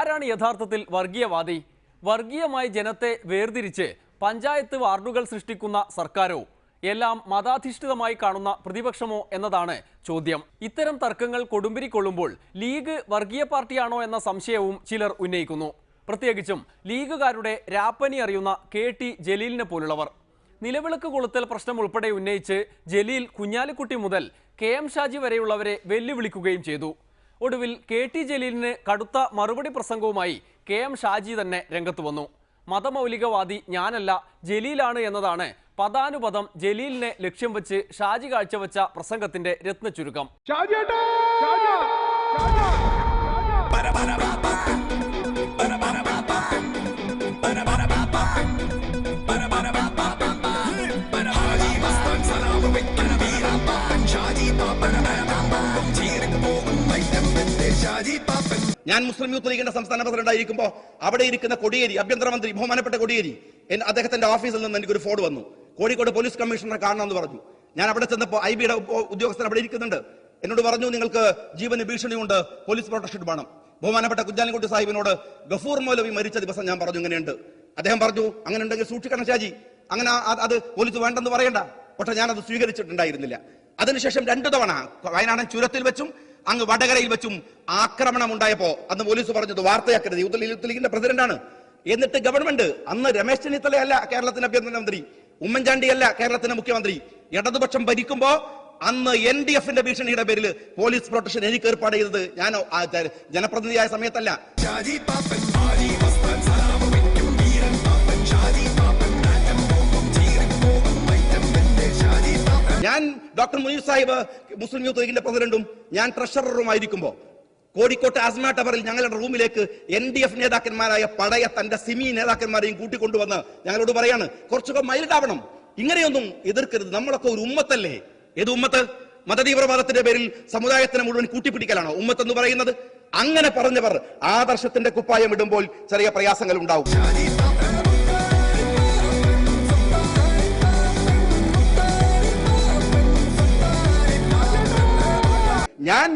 ആരാണ് യഥാർത്ഥത്തിൽ വർഗീയവാദി? വർഗീയമായി ജനത്തെ വേർതിരിച്ച് പഞ്ചായത്ത് വാർഡുകൾ സൃഷ്ടിക്കുന്ന സർക്കാരോ? എല്ലാം മതാധിഷ്ഠിതമായി കാണുന്ന പ്രതിപക്ഷമോ എന്നതാണ് ചോദ്യം. ഇത്തരം തർക്കങ്ങൾ കൊടുമ്പിരി കൊള്ളുമ്പോൾ ലീഗ് വർഗീയ പാർട്ടിയാണോ എന്ന സംശയവും ചിലർ ഉന്നയിക്കുന്നു. പ്രത്യേകിച്ചും ലീഗുകാരുടെ രാപ്പനി അറിയുന്ന കെ ടി ജലീലിനെ പോലുള്ളവർ. നിലവിളക്ക് കൊളുത്തൽ പ്രശ്നം ഉൾപ്പെടെ ഉന്നയിച്ച് ജലീൽ കുഞ്ഞാലിക്കുട്ടി മുതൽ കെ എം ഷാജി വരെയുള്ളവരെ വെല്ലുവിളിക്കുകയും ചെയ്തു. ഒടുവിൽ കെ ടി ജലീലിന് കടുത്ത മറുപടി പ്രസംഗവുമായി കെ എം ഷാജി തന്നെ രംഗത്ത് വന്നു. മതമൗലികവാദി ഞാനല്ല ജലീലാണ് എന്നതാണ് പദാനുപദം ജലീലിനെ ലക്ഷ്യം വെച്ച് ഷാജി കാഴ്ചവെച്ച പ്രസംഗത്തിന്റെ രത്നചുരുക്കം ഷാജിയേട്ടാ ഞാൻ മുസ്ലിം യൂത്ത് ലീഗിന്റെ സംസ്ഥാന പ്രസിഡന്റ് ആയിരിക്കുമ്പോൾ അവിടെ ഇരിക്കുന്ന കൊടിയേരി ആഭ്യന്തരമന്ത്രി ബഹുമാനപ്പെട്ട കൊടിയേരി അദ്ദേഹത്തിന്റെ ഓഫീസിൽ നിന്ന് എനിക്കൊരു ഫോൺ വന്നു. കോഴിക്കോട് പോലീസ് കമ്മീഷണറെ കാണണമെന്ന് പറഞ്ഞു. ഞാൻ അവിടെ ചെന്നപ്പോൾ ഐ ബിയുടെ ഉദ്യോഗസ്ഥൻ അവിടെ ഇരിക്കുന്നുണ്ട്. എന്നോട് പറഞ്ഞു നിങ്ങൾക്ക് ജീവന് ഭീഷണിയുണ്ട് പോലീസ് പ്രൊട്ടക്ഷൻ വേണം. ബഹുമാനപ്പെട്ട കുഞ്ഞാലിക്കുട്ടി സാഹിബിനോട് ഗഫൂർ മൗലവി മരിച്ച ദിവസം ഞാൻ പറഞ്ഞു ഇങ്ങനെയുണ്ട്. അദ്ദേഹം പറഞ്ഞു അങ്ങനെ ഉണ്ടെങ്കിൽ സൂക്ഷിക്കണം ഷാജി. അങ്ങനെ അത് പോലീസ് വേണ്ടെന്ന് പറയണ്ട. പക്ഷെ ഞാൻ ഞാനത് സ്വീകരിച്ചിട്ടുണ്ടായിരുന്നില്ല. അതിനുശേഷം രണ്ടു തവണ വയനാടൻ ചുരത്തിൽ വെച്ചും അങ്ങ് വടകരയിൽ വെച്ചും ആക്രമണം ഉണ്ടായപ്പോ അന്ന് പോലീസ് പറഞ്ഞത് വാർത്തയാക്കരുത്. യൂത്ത് യൂത്ത് ലീഗിന്റെ പ്രസിഡന്റാണ്. എന്നിട്ട് ഗവൺമെന്റ് അന്ന് രമേശ് ചെന്നിത്തലയല്ല കേരളത്തിന്റെ ആഭ്യന്തരമന്ത്രി ഉമ്മൻചാണ്ടിയല്ല കേരളത്തിന്റെ മുഖ്യമന്ത്രി. ഇടതുപക്ഷം ഭരിക്കുമ്പോ അന്ന് എൻ ഡി എഫിന്റെ ഭീഷണിയുടെ പേരിൽ പോലീസ് പ്രൊട്ടക്ഷൻ എനിക്ക് ഏർപ്പാട് ചെയ്തത് ഞാൻ ജനപ്രതിനിധിയായ സമയത്തല്ല. ഞാൻ ഡോക്ടർ മുനീർ സാഹിബ് മുസ്ലിം യൂത്ത് ലീഗിന്റെ പ്രസിഡന്റും ഞാൻ ട്രഷററുമായിരിക്കുമ്പോൾ കോഴിക്കോട്ട് ആസ്മ ടവറിൽ ഞങ്ങളുടെ റൂമിലേക്ക് എൻ ഡി എഫ് നേതാക്കന്മാരായ പടയ തന്റെ സിമി നേതാക്കന്മാരെയും കൂട്ടിക്കൊണ്ടുവന്ന് ഞങ്ങളോട് പറയാണ് കുറച്ചൊക്കെ മൈൽഡാവണം. ഇങ്ങനെയൊന്നും എതിർക്കരുത്. നമ്മളൊക്കെ ഒരു ഉമ്മത്തല്ലേ? ഏത് ഉമ്മത്ത്? മതതീവ്രവാദത്തിന്റെ പേരിൽ സമുദായത്തിനെ മുഴുവൻ കൂട്ടിപ്പിടിക്കലാണോ ഉമ്മത്ത് എന്ന് പറയുന്നത്? അങ്ങനെ പറഞ്ഞവർ ആദർശത്തിന്റെ കുപ്പായം ഇടുമ്പോൾ ചെറിയ പ്രയാസങ്ങൾ ഉണ്ടാവും. ഞാൻ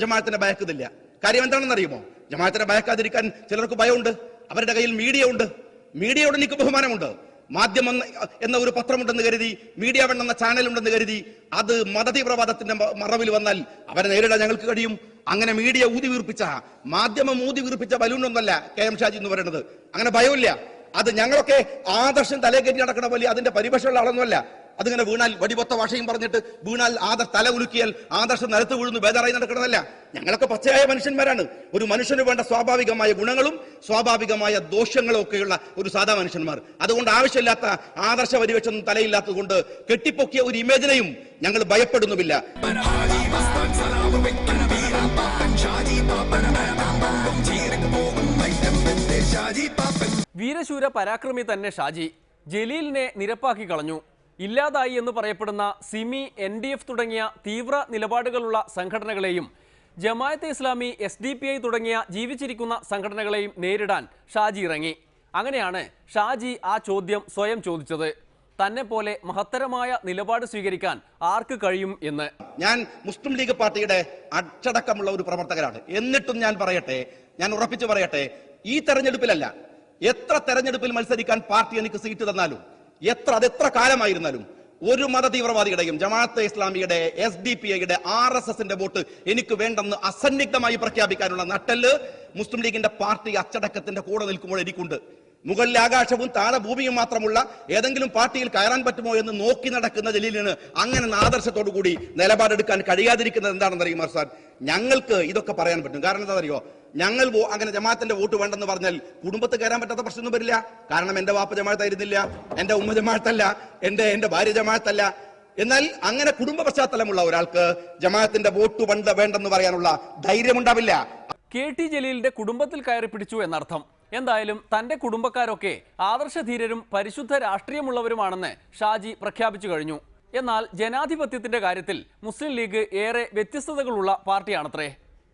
ജമാഅത്തിനെ ഭയക്കുന്നില്ല. കാര്യം എന്താണെന്ന് അറിയുമോ? ജമാഅത്തിനെ ഭയക്കാതിരിക്കാൻ ചിലർക്ക് ഭയമുണ്ട്. അവരുടെ കയ്യിൽ മീഡിയ ഉണ്ട് മീഡിയയോട് എനിക്ക് ബഹുമാനമുണ്ട്. മാധ്യമം എന്ന ഒരു പത്രമുണ്ടെന്ന് കരുതി മീഡിയ വൺ എന്ന ചാനൽ ഉണ്ടെന്ന് കരുതി അത് മതതീവ്രവാദത്തിന്റെ മറവിൽ വന്നാൽ അവരെ നേരിടാൻ ഞങ്ങൾക്ക് കഴിയും. അങ്ങനെ മീഡിയ ഊതി വീർപ്പിച്ച മാധ്യമം ഊതി വീർപ്പിച്ച ബലൂണൊന്നല്ല കെ എം ഷാജി എന്ന് പറയുന്നത്. അങ്ങനെ ഭയമില്ല. അത് ഞങ്ങളൊക്കെ ആദർശം തലേ കയറ്റി നടക്കണ പോലെ അതിന്റെ പരിഭാഷയുള്ള ആളൊന്നുമല്ല. അതിങ്ങനെ വീണാൽ വടിപൊത്ത ഭാഷയും പറഞ്ഞിട്ട് വീണാൽ ആദർ തല ഉലുക്കിയാൽ ആദർശം നിലത്ത് വീഴുന്നു ബേദാറായി നടക്കണതല്ല ഞങ്ങളൊക്കെ പച്ചയായ മനുഷ്യന്മാരാണ്. ഒരു മനുഷ്യന് വേണ്ട സ്വാഭാവികമായ ഗുണങ്ങളും സ്വാഭാവികമായ ദോഷങ്ങളും ഒക്കെയുള്ള ഒരു സാധാ മനുഷ്യന്മാർ. അതുകൊണ്ട് ആവശ്യമില്ലാത്ത ആദർശ പരിവേഷമൊന്നും തലയില്ലാത്തത് കൊണ്ട് കെട്ടിപ്പൊക്കിയ ഒരു ഇമേജിനെയും ഞങ്ങൾ ഭയപ്പെടുന്നുമില്ല. വീരശൂര പരാക്രമി തന്നെ ഷാജി. ജലീലിനെ നിരപ്പാക്കി കളഞ്ഞു. ഇല്ലാതായി എന്ന് പറയപ്പെടുന്ന സിമി എൻ ഡി എഫ് തുടങ്ങിയ തീവ്ര നിലപാടുകളുള്ള സംഘടനകളെയും Jamaate Islami S D P I തുടങ്ങിയ ജീവിച്ചിരിക്കുന്ന സംഘടനകളെയും നേരിടാൻ ഷാജി ഇറങ്ങി. അങ്ങനെയാണ് ഷാജി ആ ചോദ്യം സ്വയം ചോദിച്ചത്. തന്നെ പോലെ മഹത്തരമായ നിലപാട് സ്വീകരിക്കാൻ ആർക്ക് കഴിയും എന്ന്? ഞാൻ മുസ്ലിം ലീഗ് പാർട്ടിയുടെ അച്ചടക്കമുള്ള ഒരു പ്രവർത്തകരാണ് എന്നിട്ടും ഞാൻ പറയട്ടെ ഞാൻ ഉറപ്പിച്ചു പറയട്ടെ ഈ തെരഞ്ഞെടുപ്പിലല്ല എത്ര തെരഞ്ഞെടുപ്പിൽ മത്സരിക്കാൻ പാർട്ടി എനിക്ക് സീറ്റ് തന്നാലും എത്ര അത് എത്ര കാലമായിരുന്നാലും ഒരു മത തീവ്രവാദിയുടെയും ജമാഅത്തെ ഇസ്ലാമിയുടെ എസ് ഡി പി ഐയുടെ ആർ എസ് എസിന്റെ വോട്ട് എനിക്ക് വേണ്ടെന്ന് അസന്നിഗ്ധമായി പ്രഖ്യാപിക്കാനുള്ള നട്ടൽ മുസ്ലിം ലീഗിന്റെ പാർട്ടി അച്ചടക്കത്തിന്റെ കൂടെ നിൽക്കുമ്പോൾ എനിക്കുണ്ട്. മുകളിലെ ആകാശവും താഴെ ഭൂമിയും മാത്രമുള്ള ഏതെങ്കിലും പാർട്ടിയിൽ കയറാൻ പറ്റുമോ എന്ന് നോക്കി നടക്കുന്ന ജലീലിന് അങ്ങനെ ആദർശത്തോടു കൂടി നിലപാടെടുക്കാൻ കഴിയാതിരിക്കുന്നത് എന്താണെന്ന് അറിയുമോ സാർ? ഞങ്ങൾക്ക് ഇതൊക്കെ പറയാൻ പറ്റും. കാരണം എന്താ അറിയോ ഞങ്ങൾ അങ്ങനെ ജമാഅത്തിന്റെ വോട്ട് വേണ്ടെന്ന് പറഞ്ഞാൽ കുടുംബത്ത് കയറാൻ പറ്റാത്ത പ്രശ്നമൊന്നും വരില്ല. കാരണം എന്റെ വാപ്പ ജമാഅത്തായിരുന്നില്ല എന്റെ ഉമ്മ ജമാഅത്തല്ല എന്റെ എന്റെ ഭാര്യ ജമാഅത്തല്ല. എന്നാൽ അങ്ങനെ കുടുംബ പശ്ചാത്തലമുള്ള ഒരാൾക്ക് ജമാഅത്തിന്റെ വോട്ട് വേണ്ട വേണ്ടെന്ന് പറയാനുള്ള ധൈര്യമുണ്ടാവില്ല. കെ ടി ജലീലിന്റെ കുടുംബത്തിൽ കയറി പിടിച്ചു എന്നർത്ഥം. എന്തായാലും തന്റെ കുടുംബക്കാരൊക്കെ ആദർശധീരരും പരിശുദ്ധ രാഷ്ട്രീയമുള്ളവരുമാണെന്ന് ഷാജി പ്രഖ്യാപിച്ചു കഴിഞ്ഞു. എന്നാൽ ജനാധിപത്യത്തിന്റെ കാര്യത്തിൽ മുസ്ലിം ലീഗ് ഏറെ വ്യത്യസ്തതകളുള്ള പാർട്ടിയാണത്രേ.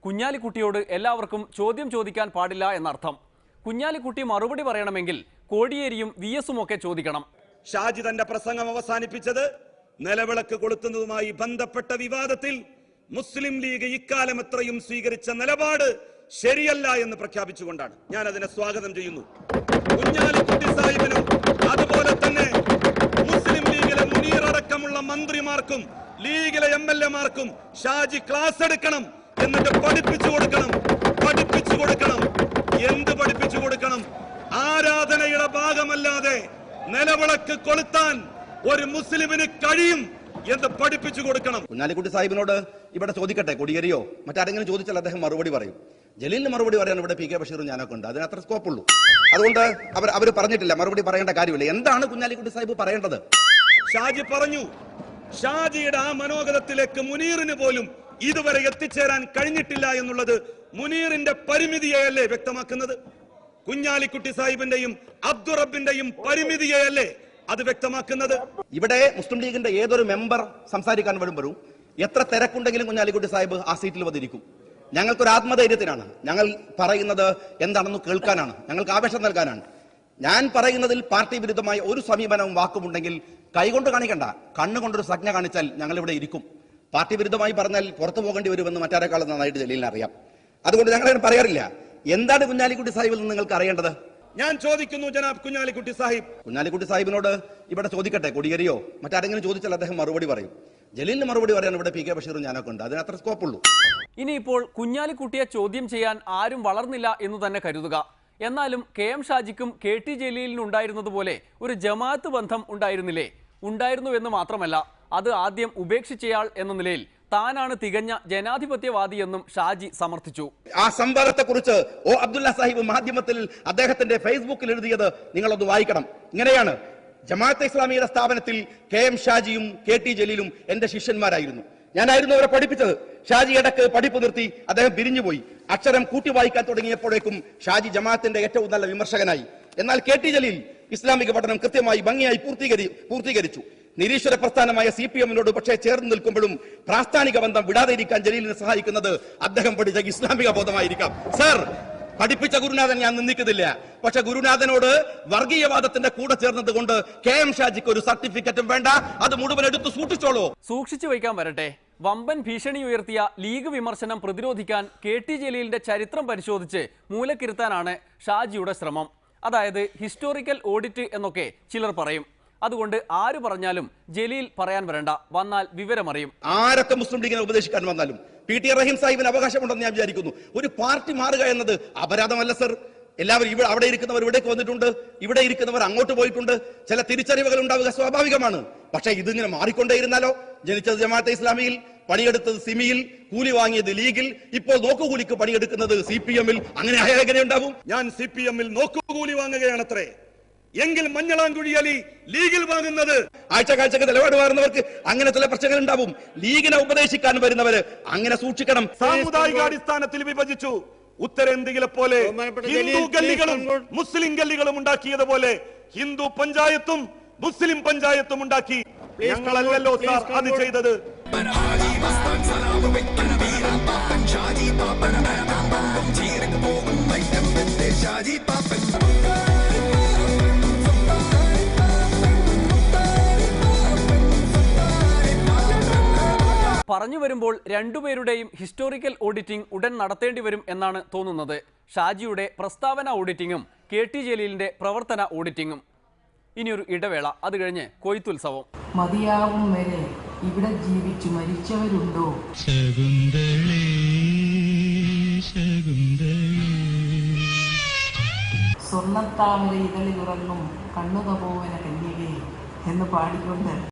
കുഞ്ഞാലിക്കുട്ടിയോട് എല്ലാവർക്കും ചോദ്യം ചോദിക്കാൻ പാടില്ല എന്നർത്ഥം. കുഞ്ഞാലിക്കുട്ടി മറുപടി പറയണമെങ്കിൽ കോടിയേരിയും വി ഒക്കെ ചോദിക്കണം. ഷാജി തന്റെ പ്രസംഗം അവസാനിപ്പിച്ചത് നിലവിളക്ക് കൊളുത്തുന്നതുമായി ബന്ധപ്പെട്ട വിവാദത്തിൽ മുസ്ലിം ലീഗ് ഇക്കാലം എത്രയും സ്വീകരിച്ച നിലപാട് ശരിയല്ല എന്ന് പ്രഖ്യാപിച്ചുകൊണ്ടാണ് ഞാൻ അതിനെ സ്വാഗതം ചെയ്യുന്നു. കുഞ്ഞാലിക്കുട്ടി സാഹിബിനും അതുപോലെ തന്നെ മുസ്ലിം ലീഗിലെ മുനീർ അടക്കമുള്ള മന്ത്രിമാർക്കും ലീഗിലെ എം എൽ എമാർക്കും ഷാജി ക്ലാസ് എടുക്കണം എന്നിട്ട് പഠിപ്പിച്ചു കൊടുക്കണം പഠിപ്പിച്ചു കൊടുക്കണം. എന്ത് പഠിപ്പിച്ചു കൊടുക്കണം? ആരാധനയുടെ ഭാഗമല്ലാതെ നിലവിളക്ക് കൊളുത്താൻ ഒരു മുസ്ലിമിന് കഴിയും എന്ന് പഠിപ്പിച്ചു കൊടുക്കണം. കുഞ്ഞാലിക്കുട്ടി സാഹിബിനോട് ഇവിടെ ചോദിക്കട്ടെ കൊടിയേരിയോ? മറ്റാരെങ്കിലും ചോദിച്ചാൽ അദ്ദേഹം മറുപടി പറയും. ജലീലിന് മറുപടി പറയാൻ ഇവിടെ പി കെ ബഷീറും ഞാനൊക്കെ ഉണ്ട്. അതിന് അത്ര സ്കോപ്പുള്ളൂ. അതുകൊണ്ട് അവർ അവർ പറഞ്ഞിട്ടില്ല. മറുപടി പറയേണ്ട കാര്യമില്ല. എന്താണ് കുഞ്ഞാലിക്കുട്ടി സാഹിബ് പറയേണ്ടത്? ഷാജി പറഞ്ഞു ഷാജിയുടെ ആ മനോഗതത്തിലേക്ക് മുനീറിന് പോലും ഇതുവരെ എത്തിച്ചേരാൻ കഴിഞ്ഞിട്ടില്ല എന്നുള്ളത് മുനീറിന്റെ പരിമിതിയെയല്ലേ വ്യക്തമാക്കുന്നത്? കുഞ്ഞാലിക്കുട്ടി സാഹിബിന്റെയും അബ്ദുറബിന്റെയും പരിമിതിയെയല്ലേ അത് വ്യക്തമാക്കുന്നത്? ഇവിടെ മുസ്ലിം ലീഗിന്റെ ഏതൊരു മെമ്പർ സംസാരിക്കാൻ വരുമ്പോഴും എത്ര തിരക്കുണ്ടെങ്കിലും കുഞ്ഞാലിക്കുട്ടി സാഹിബ് ആ സീറ്റിൽ വന്നിരിക്കും. ഞങ്ങൾക്കൊരു ആത്മധൈര്യത്തിനാണ്. ഞങ്ങൾ പറയുന്നത് എന്താണെന്ന് കേൾക്കാനാണ്. ഞങ്ങൾക്ക് ആവേശം നൽകാനാണ്. ഞാൻ പറയുന്നതിൽ പാർട്ടി വിരുദ്ധമായ ഒരു സമീപനവും വാക്കുമുണ്ടെങ്കിൽ കൈകൊണ്ട് കാണിക്കണ്ട. കണ്ണുകൊണ്ടൊരു സജ്ഞ കാണിച്ചാൽ ഞങ്ങൾ ഇവിടെ ഇരിക്കും. പാർട്ടി വിരുദ്ധമായി പറഞ്ഞാൽ പുറത്തു പോകേണ്ടി വരുമെന്ന് മറ്റാരെക്കാളും നന്നായിട്ട് ജലീലിന് അറിയാം. അതുകൊണ്ട് ഞങ്ങൾ അതിന് പറയാറില്ല. എന്താണ് കുഞ്ഞാലിക്കുട്ടി സാഹിബിൽ നിന്ന് നിങ്ങൾക്ക് അറിയേണ്ടത്? ഞാൻ ചോദിക്കുന്നു ജനാബ് കുഞ്ഞാലിക്കുട്ടി സാഹിബ്. കുഞ്ഞാലിക്കുട്ടി സാഹിബിനോട് ഇവിടെ ചോദിക്കട്ടെ കൊടിയേരിയോ? മറ്റാരെങ്കിലും ചോദിച്ചാൽ അദ്ദേഹം മറുപടി പറയും. ജലീലിന് മറുപടി പറയാൻ ഇവിടെ പി കെ ബഷീർ ഞാനൊക്കെ ഉണ്ട്. അതിന് അത്ര സ്കോപ്പുള്ളൂ ഇനിയിപ്പോൾ കുഞ്ഞാലിക്കുട്ടിയെ ചോദ്യം ചെയ്യാൻ ആരും വളർന്നില്ല എന്ന് തന്നെ കരുതുക. എന്നാലും കെ എം ഷാജിക്കും കെ ടി ജലീലിനും ഉണ്ടായിരുന്നതുപോലെ ഒരു ജമാഅത്ത് ബന്ധം ഉണ്ടായിരുന്നില്ലേ? ഉണ്ടായിരുന്നു എന്ന് മാത്രമല്ല അത് ആദ്യം ഉപേക്ഷിച്ചയാൾ എന്ന നിലയിൽ താനാണ് തികഞ്ഞ ജനാധിപത്യവാദിയെന്നും ഷാജി സമർത്ഥിച്ചു. ആ സംവാദത്തെ കുറിച്ച് ഓ അബ്ദുല്ല സാഹിബ് മാധ്യമത്തിൽ അദ്ദേഹത്തിന്റെ ഫേസ്ബുക്കിൽ എഴുതിയത് നിങ്ങളൊന്ന് വായിക്കണം. ഇങ്ങനെയാണ്. ജമാഅത്തെ ഇസ്ലാമിയുടെ സ്ഥാപനത്തിൽ കെ എം ഷാജിയും കെ ടി ജലീലും എന്റെ ശിഷ്യന്മാരായിരുന്നു. ഞാനായിരുന്നു അവരെ പഠിപ്പിച്ചത്. ഷാജി ഇടയ്ക്ക് പഠിപ്പ് നിർത്തി അദ്ദേഹം പിരിഞ്ഞുപോയി. അക്ഷരം കൂട്ടി വായിക്കാൻ തുടങ്ങിയപ്പോഴേക്കും ഷാജി ജമാഅത്തിന്റെ ഏറ്റവും നല്ല വിമർശകനായി. എന്നാൽ കെ ടി ജലീൽ ഇസ്ലാമിക പഠനം കൃത്യമായി ഭംഗിയായി പൂർത്തീകരി പൂർത്തീകരിച്ചു. നിരീശ്വര പ്രസ്ഥാനമായ സി പി എമ്മിനോട് പക്ഷേ ചേർന്ന് നിൽക്കുമ്പോഴും പ്രാസ്ഥാനിക ബന്ധം വിടാതെ ഇരിക്കാൻ ജലീലിനെ സഹായിക്കുന്നത് അദ്ദേഹം പഠിച്ച ഇസ്ലാമിക ബോധമായിരിക്കാം. സർ പഠിപ്പിച്ച ഗുരുനാഥൻ ഞാൻ നിന്ദിക്കുന്നില്ല. പക്ഷെ ഗുരുനാഥനോട് വർഗീയവാദത്തിന്റെ കൂടെ ചേർന്നത് കൊണ്ട് കെ എം ഷാജിക്ക് ഒരു സർട്ടിഫിക്കറ്റും വേണ്ട. അത് മുഴുവൻ എടുത്ത് സൂക്ഷിച്ചോളൂ. സൂക്ഷിച്ചു വയ്ക്കാൻ വരട്ടെ. വമ്പൻ ഭീഷണി ഉയർത്തിയ ലീഗ് വിമർശനം പ്രതിരോധിക്കാൻ കെ ടി ജലീലിന്റെ ചരിത്രം പരിശോധിച്ച് മൂലക്കിരുത്താനാണ് ഷാജിയുടെ ശ്രമം. അതായത് ഹിസ്റ്റോറിക്കൽ ഓഡിറ്റ് എന്നൊക്കെ ചിലർ പറയും. അതുകൊണ്ട് ആര് പറഞ്ഞാലും ജലീൽ പറയാൻ വരണ്ട. വന്നാൽ വിവരമറിയും. ആരൊക്കെ മുസ്ലിം ലീഗിനെ ഉപദേശിക്കാൻ വന്നാലും പി ടി റഹീം സാഹിബിന് അവകാശമുണ്ടെന്ന് ഞാൻ വിചാരിക്കുന്നു. ഒരു പാർട്ടി മാറുക എന്നത് അപരാധമല്ല സർ. എല്ലാവരും ഇവിടെ അവിടെ ഇരിക്കുന്നവർ ഇവിടേക്ക് വന്നിട്ടുണ്ട്. ഇവിടെ ഇരിക്കുന്നവർ അങ്ങോട്ട് പോയിട്ടുണ്ട്. ചില തിരിച്ചറിവുകൾ ഉണ്ടാവുക സ്വാഭാവികമാണ്. പക്ഷേ ഇതിങ്ങനെ മാറിക്കൊണ്ടേയിരുന്നാലോ? ജനിച്ചത് ജമാഅത്തെ ഇസ്ലാമിയിൽ പണിയെടുത്തത് സിമിയിൽ കൂലി വാങ്ങിയത് ലീഗിൽ. ഇപ്പോൾ നോക്കുകൂലിക്ക് പണിയെടുക്കുന്നത് സി പി എമ്മിൽ. അങ്ങനെ ആയാൽ എങ്ങനെ ഉണ്ടാവും? ഞാൻ സി പി എമ്മിൽ നോക്കുകൂലി വാങ്ങുകയാണത്രേ. എങ്കിൽ മഞ്ഞളാംകുഴി അലി ലീഗിൽ വാങ്ങുന്നത് ആഴ്ച കാഴ്ചക്ക് നിലപാട് മാറുന്നവർക്ക് അങ്ങനെ ചില പ്രശ്നങ്ങൾ ഉണ്ടാവും ലീഗിനെ ഉപദേശിക്കാൻ വരുന്നവര് അങ്ങനെ സൂക്ഷിക്കണം സാമുദായിക അടിസ്ഥാനത്തിൽ വിഭജിച്ചു ഉത്തരേന്ത്യയിലെ പോലെ ഹിന്ദു ഗല്ലികളും മുസ്ലിം ഗല്ലികളും ഉണ്ടാക്കിയതുപോലെ ഹിന്ദു പഞ്ചായത്തും മുസ്ലിം പഞ്ചായത്തും ഉണ്ടാക്കി ഞങ്ങളല്ലല്ലോ സാർ അത്. ചെയ്തത് പറഞ്ഞു വരുമ്പോൾ രണ്ടുപേരുടെയും ഹിസ്റ്റോറിക്കൽ ഓഡിറ്റിംഗ് ഉടൻ നടത്തേണ്ടി വരും എന്നാണ് തോന്നുന്നത്. ഷാജിയുടെ പ്രസ്താവന ഓഡിറ്റിങ്ങും കെ ടി ജലീലിന്റെ പ്രവർത്തന ഓഡിറ്റിങ്ങും ഇനിയൊരു ഇടവേള അത് കഴിഞ്ഞ് കൊയ്ത്തുത്സവം മതിയാവും വരെ ഇവിടെ ജീവിച്ചു മരിച്ചവരുണ്ടോ? ശകുന്തളേ ശകുന്തളേ. സ്വർണത്താമര ഇതളിലുറങ്ങും കണ്ണുക പോവന കന്യകേ എന്ന് പാടിക്കൊണ്ട്